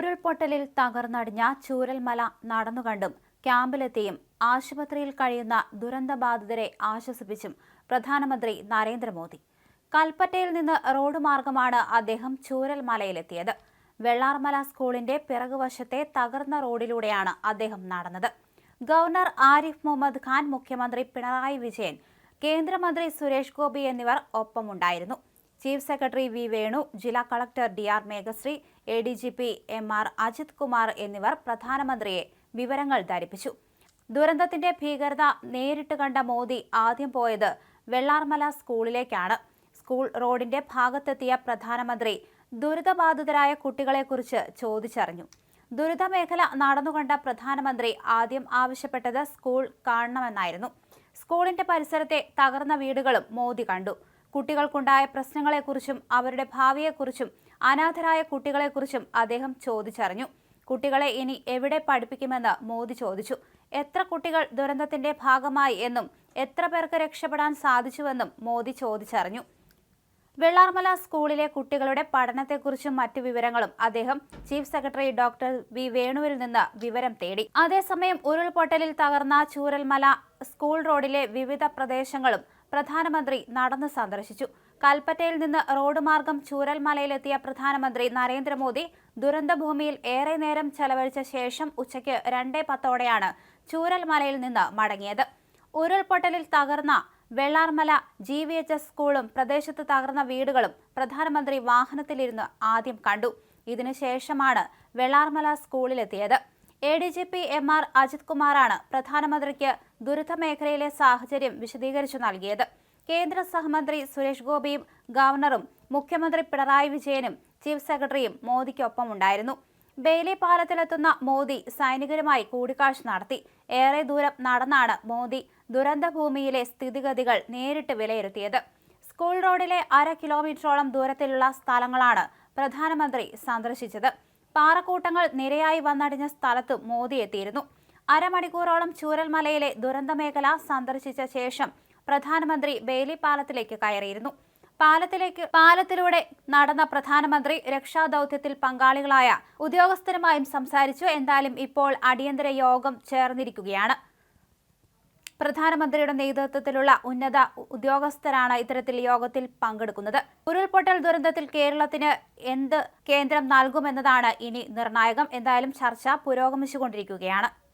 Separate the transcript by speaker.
Speaker 1: ഉരുൾപൊട്ടലിൽ തകർന്നടിഞ്ഞ ചൂരൽമല നടന്നുകണ്ടും ക്യാമ്പിലെത്തിയും ആശുപത്രിയിൽ കഴിയുന്ന ദുരന്തബാധിതരെ ആശ്വസിപ്പിച്ചും പ്രധാനമന്ത്രി നരേന്ദ്രമോദി കൽപ്പറ്റയിൽ നിന്ന് റോഡ് മാർഗമാണ് അദ്ദേഹം ചൂരൽമലയിലെത്തിയത് വെള്ളാർമല സ്കൂളിന്റെ പിറകുവശത്തെ തകർന്ന റോഡിലൂടെയാണ് അദ്ദേഹം നടന്നത് ഗവർണർ ആരിഫ് മുഹമ്മദ് ഖാൻ മുഖ്യമന്ത്രി പിണറായി വിജയൻ കേന്ദ്രമന്ത്രി സുരേഷ് ഗോപി എന്നിവർ ഒപ്പമുണ്ടായിരുന്നു ചീഫ് സെക്രട്ടറി വി വേണു ജില്ലാ collector D R Meghashree A D G P M R Ajith Kumar എന്നിവർ പ്രധാനമന്ത്രിയെ വിവരങ്ങൾ ധരിപ്പിച്ചു ദുരന്തത്തിന്റെ ഭീകരത നേരിട്ട് കണ്ട മോദി ആദ്യം പോയത് വെള്ളാർമല സ്കൂളിലേക്കാണ് സ്കൂൾ റോഡിന്റെ ഭാഗത്തെത്തിയ പ്രധാനമന്ത്രി ദുരിതബാധിതരായ കുട്ടികളെക്കുറിച്ച് ചോദിച്ചറിഞ്ഞു ദുരിതമേഖല നടന്നുകണ്ട പ്രധാനമന്ത്രി ആദ്യം ആവശ്യപ്പെട്ടത് സ്കൂൾ കാണണമെന്നായിരുന്നു സ്കൂളിന്റെ പരിസരത്തെ തകർന്ന വീടുകളും മോദി കണ്ടു കുട്ടികൾക്കുണ്ടായ പ്രശ്നങ്ങളെക്കുറിച്ചും അവരുടെ ഭാവിയെക്കുറിച്ചും അനാഥരായ കുട്ടികളെക്കുറിച്ചും അദ്ദേഹം ചോദിച്ചറിഞ്ഞു കുട്ടികളെ ഇനി എവിടെ പഠിപ്പിക്കുമെന്ന് മോദി ചോദിച്ചു എത്ര കുട്ടികൾ ദുരന്തത്തിന്റെ ഭാഗമായി എന്നും എത്ര പേർക്ക് രക്ഷപ്പെടാൻ സാധിച്ചുവെന്നും മോദി ചോദിച്ചറിഞ്ഞു വെള്ളാർമല സ്കൂളിലെ കുട്ടികളുടെ പഠനത്തെക്കുറിച്ചും മറ്റു വിവരങ്ങളും അദ്ദേഹം ചീഫ് സെക്രട്ടറി ഡോക്ടർ വി വേണുവിൽ നിന്ന് വിവരം തേടി അതേസമയം ഉരുൾപൊട്ടലിൽ തകർന്ന ചൂരൽമല സ്കൂൾ റോഡിലെ വിവിധ പ്രദേശങ്ങളും പ്രധാനമന്ത്രി നടന്ന് സന്ദർശിച്ചു കൽപ്പറ്റയിൽ നിന്ന് റോഡ് മാർഗം ചൂരൽമലയിലെത്തിയ പ്രധാനമന്ത്രി നരേന്ദ്രമോദി ദുരന്തഭൂമിയിൽ ഏറെ നേരം ചെലവഴിച്ച ശേഷം ഉച്ചയ്ക്ക് രണ്ടേ പത്തോടെയാണ് ചൂരൽമലയിൽ നിന്ന് മടങ്ങിയത് ഉരുൾപൊട്ടലിൽ തകർന്ന Vellarmala G V H S സ്കൂളും പ്രദേശത്ത് തകർന്ന വീടുകളും പ്രധാനമന്ത്രി വാഹനത്തിലിരുന്ന് ആദ്യം കണ്ടു ഇതിനുശേഷമാണ് വെള്ളാർമല സ്കൂളിലെത്തിയത് A D G P M R Ajith കുമാറാണ് പ്രധാനമന്ത്രിക്ക് ദുരിത മേഖലയിലെ സാഹചര്യം വിശദീകരിച്ചു നൽകിയത് കേന്ദ്ര സഹമന്ത്രി സുരേഷ് ഗോപിയും ഗവർണറും മുഖ്യമന്ത്രി പിണറായി വിജയനും ചീഫ് സെക്രട്ടറിയും മോദിക്കൊപ്പമുണ്ടായിരുന്നു ബെയിലി പാലത്തിലെത്തുന്ന മോദി സൈനികരുമായി കൂടിക്കാഴ്ച നടത്തി ഏറെ ദൂരം നടന്നാണ് മോദി ദുരന്തഭൂമിയിലെ സ്ഥിതിഗതികൾ നേരിട്ട് വിലയിരുത്തിയത് സ്കൂൾ റോഡിലെ അര കിലോമീറ്ററോളം ദൂരത്തിലുള്ള സ്ഥലങ്ങളാണ് പ്രധാനമന്ത്രി സന്ദർശിച്ചത് പാറക്കൂട്ടങ്ങൾ നിരയായി വന്നടിഞ്ഞ സ്ഥലത്തും മോദി എത്തിയിരുന്നു അരമണിക്കൂറോളം ചൂരൽമലയിലെ ദുരന്തമേഖല സന്ദർശിച്ച ശേഷം പ്രധാനമന്ത്രി ബേലി പാലത്തിലേക്ക് കയറിയിരുന്നു പാലത്തിലേക്ക് പാലത്തിലൂടെ നടന്ന പ്രധാനമന്ത്രി രക്ഷാദൌത്യത്തിൽ പങ്കാളികളായ ഉദ്യോഗസ്ഥരുമായും സംസാരിച്ചു എന്തായാലും ഇപ്പോൾ അടിയന്തര യോഗം ചേർന്നിരിക്കുകയാണ് പ്രധാനമന്ത്രിയുടെ നേതൃത്വത്തിലുള്ള ഉന്നത ഉദ്യോഗസ്ഥരാണ് ഇത്തരത്തിൽ യോഗത്തിൽ പങ്കെടുക്കുന്നത് ഉരുൾപൊട്ടൽ ദുരന്തത്തിൽ കേരളത്തിന് എന്ത് കേന്ദ്രം നൽകുമെന്നതാണ് ഇനി നിർണായകം എന്തായാലും ചർച്ച പുരോഗമിച്ചുകൊണ്ടിരിക്കുകയാണ്